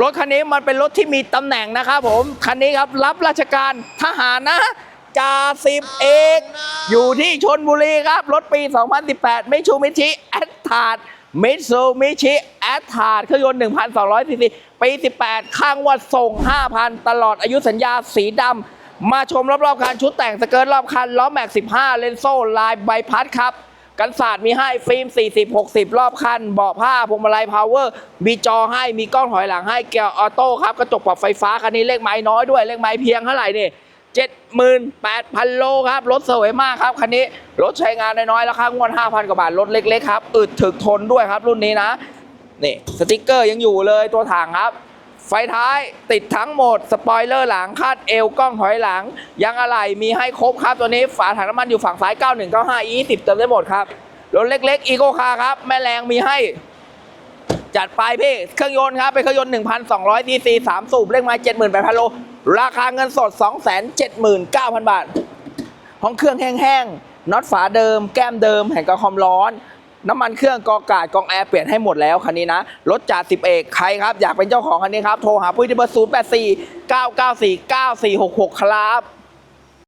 รถคันนี้มันเป็นรถที่มีตำแหน่งนะครับผม คันนี้ครับรับราชการทหารนะจ่าสิบเอกอยู่ที่ชนบุรีครับ รถปี 2018ไม่ชูมิชิแอดทาดมิตซูมิชิแอดทาดเครื่องยนต์ 1,200ซีซีปี 18 ข้างวัดส่ง 5,000 ตลอดอายุสัญญาสีดำมาชมรอบๆคันชุดแต่งสเกิร์ตรอบคันล้อแม็ก 15 เลนโซ่ลายใบพัดครับ กันศาสตร์มีให้ฟิล์ม 40 60 รอบคันเบาะผ้าพวงมาลัยพาวเวอร์มีจอให้มีกล้องถอยหลังให้เกียร์ออโต้ครับกระจกปรับไฟฟ้าคันนี้เลขไม้น้อยด้วยเลขไม้เพียงเท่าไหร่นี่78,000 โลครับ รถสวยมากครับ คันนี้ รถใช้งานน้อยๆราคางวด5,000 กว่าบาท รถเล็ก ๆ ครับ อึดถึกทนด้วยครับรุ่นนี้นะ นี่ สติกเกอร์ยังอยู่เลยตัวถังครับ ไฟท้ายติดทั้งหมด สปอยเลอร์หลังคาดเอวกล้องถอยหลัง ยังอะไหล่มีให้ครบครับตัวนี้ฝาถังน้ำมันอยู่ฝั่งซ้าย 9195 E 10 เติมได้หมดครับ รถเล็กๆอีโกคาครับ แม่แรงมีให้ จัดไปพี่ เครื่องยนต์ครับ เป็นเครื่องยนต์ 1,200 cc 3 สูบเลขไม้78,000โล ราคาเงินสด 279,000 บาท ห้องเครื่องแห้งๆน็อตฝาเดิม แก้มเดิมแผ่นกรองความร้อน น้ำมันเครื่องกอกาดกองแอร์เปลี่ยนให้หมดแล้วคันนี้นะ รถจ่าสิบเอกใครครับ อยากเป็นเจ้าของคันนี้ครับ โทรหาปุ้ยที่เบอร์0 8 4 9 9 4 9 4 6 6ครับ